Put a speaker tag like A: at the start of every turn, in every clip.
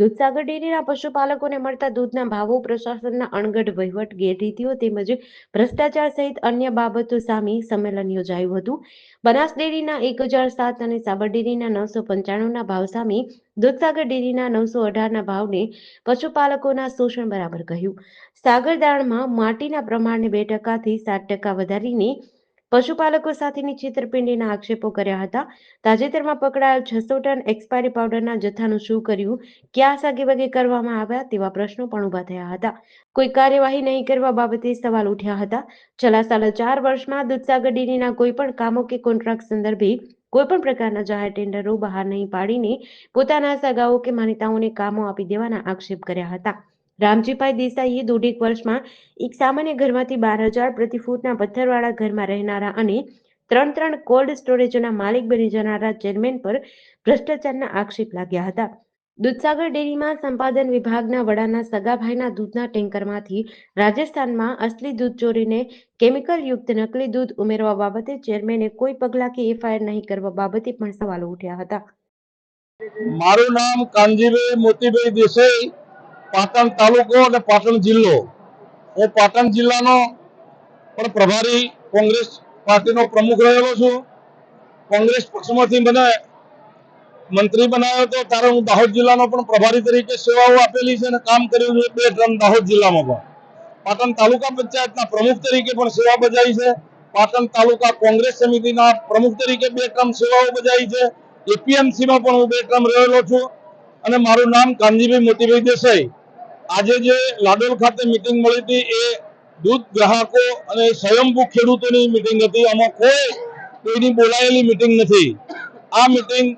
A: દૂધસાગર ડેરીના પશુપાલકોને મળતા દૂધના ભાવો પ્રશાસનના અણગઢ વહીવટ ગેરરીતિઓ તેમજ ભ્રષ્ટાચાર સહિત અન્ય બાબતો સામે સંમેલન યોજાયું હતું. બનાસ ડેરીના એક હજાર સાત અને સાબર ડેરીના નવસો પંચાણુંના ભાવ સામે દૂધસાગર ડેરીના નવસો અઢારના ભાવને પશુપાલકોના શોષણ બરાબર કહ્યું. સાગર દાણમાં માટીના પ્રમાણને બે ટકાથી સાત ટકા વધારીને પશુપાલકો સાથેની છેતરપિંડીના આક્ષેપો કર્યા હતા. તાજેતરમાં પકડાયેલ છસો ટન એક્સપાયરી પાવડરના જથ્થાનું શું કર્યું? ક્યાં સાગેવાગે કરવામાં આવ્યા? તેવા પ્રશ્નો પણ ઊભા થયા હતા. કોઈ કાર્યવાહી નહીં કરવા બાબતે સવાલ ઉઠ્યા હતા. છેલ્લા સાડા ચાર વર્ષમાં દૂધસાગર ડેરીના કોઈ પણ કામો કે કોન્ટ્રાક્ટ સંદર્ભે કોઈ પણ પ્રકારના જાહેર ટેન્ડરો બહાર નહીં પાડીને પોતાના સગાઓ કે માન્યતાઓને કામો આપી દેવાના આક્ષેપ કર્યા હતા. રામજીભાઈ દેસાઈએ દોઢેક વર્ષમાં એક સામાન્ય ઘરમાંથી બાર હજાર પ્રતિ ફૂટના પથ્થરવાળા ઘરમાં રહેનારા અને ત્રણ ત્રણ કોલ્ડ સ્ટોરેજના માલિક બની જનારા ચેરમેન પર ભ્રષ્ટાચારના આક્ષેપ લાગ્યા હતા. દૂધસાગર ડેરીમાં સંપાદન વિભાગના વડાના સગાભાઈના દૂધના ટેન્કરમાંથી રાજસ્થાનમાં અસલી દૂધ ચોરીને કેમિકલ યુક્ત નકલી દૂધ ઉમેરવા બાબતે ચેરમેને કોઈ પગલાં કે એફઆઈઆર નહીં કરવા બાબતે પણ સવાલો ઉઠ્યા હતા.
B: મારું નામ કાનજીભાઈ મોતીભાઈ દેસાઈ. પાટણ તાલુકો અને પાટણ જિલ્લો. હું પાટણ જિલ્લાનો પણ પ્રભારી કોંગ્રેસ પાર્ટીનો પ્રમુખ રહેલો છું. કોંગ્રેસ પક્ષમાંથી મને મંત્રી બનાવ્યો હતો. ત્યારે હું દાહોદ જિલ્લાનો પણ પ્રભારી તરીકે સેવાઓ આપેલી છે અને કામ કર્યું છે બે ટર્મ દાહોદ જિલ્લામાં પણ. પાટણ તાલુકા પંચાયતના પ્રમુખ તરીકે પણ સેવા બજાવી છે. પાટણ તાલુકા કોંગ્રેસ સમિતિના પ્રમુખ તરીકે બે ટર્મ સેવાઓ બજાવી છે. એપીએમસીમાં પણ હું બે ટર્મ રહેલો છું. અને મારું નામ કાનજીભાઈ મોતીભાઈ દેસાઈ. આજે જે લાડોલ ખાતે મિટિંગ મળી હતી, એ દૂધ ગ્રાહકો અને સ્વયંભૂ ખેડૂતોની મિટિંગ હતી. આમાં કોઈ કોઈની બોલાયેલી મિટિંગ નથી. આ મિટિંગ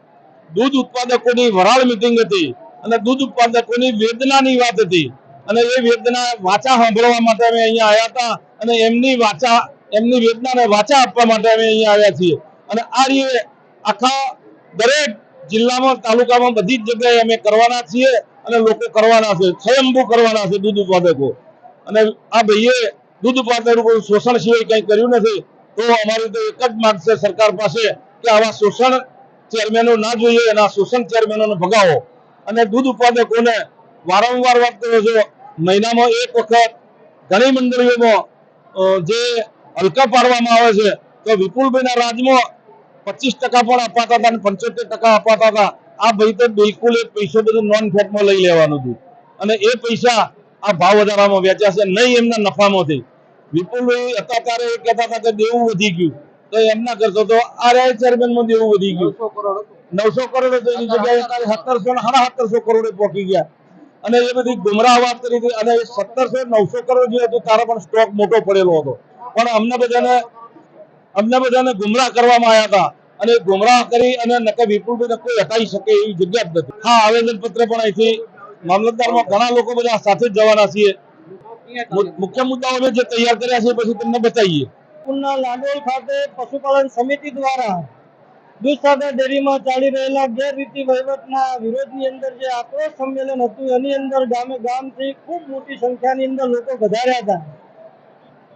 B: દૂધ ઉત્પાદકોની વરાળ મિટિંગ હતી અને દૂધ ઉત્પાદકોની વેદનાની વાત હતી. અને એ વેદના વાચા સાંભળવા માટે અમે અહીંયા આવ્યા હતા અને એમની વાચા, એમની વેદનાને વાચા આપવા માટે અમે અહીંયા આવ્યા છીએ. અને આ રીતે આખા દરેક જિલ્લામાં, તાલુકામાં બધી જ જગ્યાએ અમે કરવાના છીએ. અને લોકો કરવાના છે, સ્વયંભૂ કરવાના છે દૂધ ઉત્પાદકો. અને આ ભાઈએ દૂધ ઉત્પાદકો શોષણ સિવાય કંઈ કર્યું નથી, તો અમારી તો એક જ માંગ છે સરકાર પાસે કે આવા શોષણ ચેરમેનો ના જોઈએ આ શોષણ ચેરમેનોને ભગાવો. અને દૂધ ઉત્પાદકોને વારંવાર વાત કરો છો, મહિનામાં એક વખત ઘણી મંડળીઓમાં જે હલકા પાડવામાં આવે છે, તો વિપુલભાઈના રાજમાં પચીસ ટકા પણ અપાતા હતા અને પંચોતેર ટકા અપાતા હતા. આ ભાઈ તો બિલકુલ એ પૈસો બધું નોન ફેટમાં લઈ લેવાનું હતું. અને એ પૈસા આ ભાવ વધારામાં વેચાશે નહીં એમના નફામાંથી. વિપુલભાઈ હતા ત્યારે એ કહેતા હતા કે દેવું વધી ગયું. તો એમના કરતો તો આ રાય ચેરમેનમાં દેવું વધી ગયું. નવસો કરોડ હતો. એની જગ્યાએ સત્તરસો ને સાડા સત્તરસો કરોડે પહોંચી ગયા. અને એ બધી ગુમરાહ વાત કરી હતી અને સત્તરસો નવસો કરોડ જે હતું તારા પણ સ્ટોક મોટો પડેલો હતો. પણ અમને બધાને અમને બધાને ગુમરાહ કરવામાં આવ્યા હતા. અને ગુમરાહ કરી અને નકે વિપુલભાઈને કોઈ હટાવી શકે એવી જગ્યા નથી. હા આવેદન પત્ર પણ અહીંથી મામલતદારમાં ઘણા લોકો બધા સાથે જ જવાના છીએ. મુખ્ય મુદ્દાઓ જે તૈયાર કર્યા છે પછી તમને બતાવીએ.
C: લાડોલ ખાતે પશુપાલન સમિતિ દ્વારા દૂધસાગર ડેરીમાં ચાલી રહેલા ગેરરીતિ વહીવટના વિરોધની અંદર જે આક્રોશ સંમેલન હતું, એની અંદર ગામે ગામથી ખૂબ મોટી સંખ્યાની અંદર લોકો વધાર્યા હતા.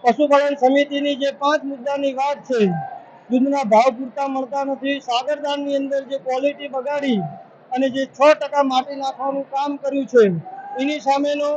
C: પશુપાલન સમિતિની જે પાંચ મુદ્દાની વાત છે દૂધના ભાવ પૂરતા મળતા નથી. સાગરદાનની અંદર જે ક્વોલિટી બગાડી અને જે છ ટકા માટી નાખવાનું કામ કર્યું છે, એની સામેનો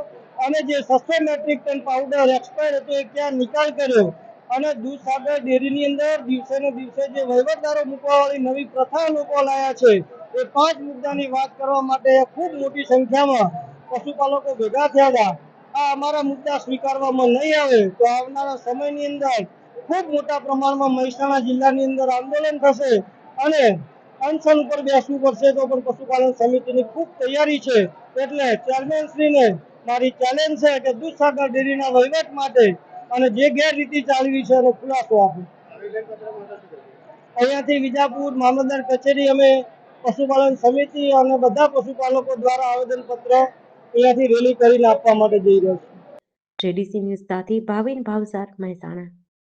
C: અને જે સસ્તો મેટ્રિક ટન પાવડર એક્સપાયર હતો, એ ક્યાં નિકાલ કર્યો? અને દૂધ સાગર ડેરીની અંદર દિવસે ને દિવસે જે વહીવટદારો મૂકવાવાળી નવી પ્રથા લોકો લાયા છે, એ પાંચ મુદ્દાની વાત કરવા માટે ખૂબ મોટી સંખ્યામાં પશુપાલકો ભેગા થયા હતા. આ અમારા મુદ્દા સ્વીકારવામાં નહીં આવે તો આવનારા સમયની અંદર ખૂબ મોટા પ્રમાણમાં મહેસાણા જિલ્લાની અંદર આંદોલન થશે અને અનશન ઉપર બેસવું પડશે, તો પણ પશુપાલન સમિતિની ખૂબ તૈયારી છે. એટલે ચેરમેન શ્રીને મારી ચેલેન્જ છે કે દૂધસાગર ડેરીના વહીવટ માટે અને જે ગેરરીતિ ચાલવી છે એનો ખુલાસો આપો. અહીંયાથી વિજાપુર મામલતદાર કચેરી અમે પશુપાલન સમિતિ અને બધા પશુપાલકો દ્વારા આવેદનપત્ર અહીંયાથી રેલી કરીને આપવા માટે જઈ રહ્યો છું
A: જેડીસી ન્યૂઝ સાથે ભાવિન ભાવસાર મહેસાણા.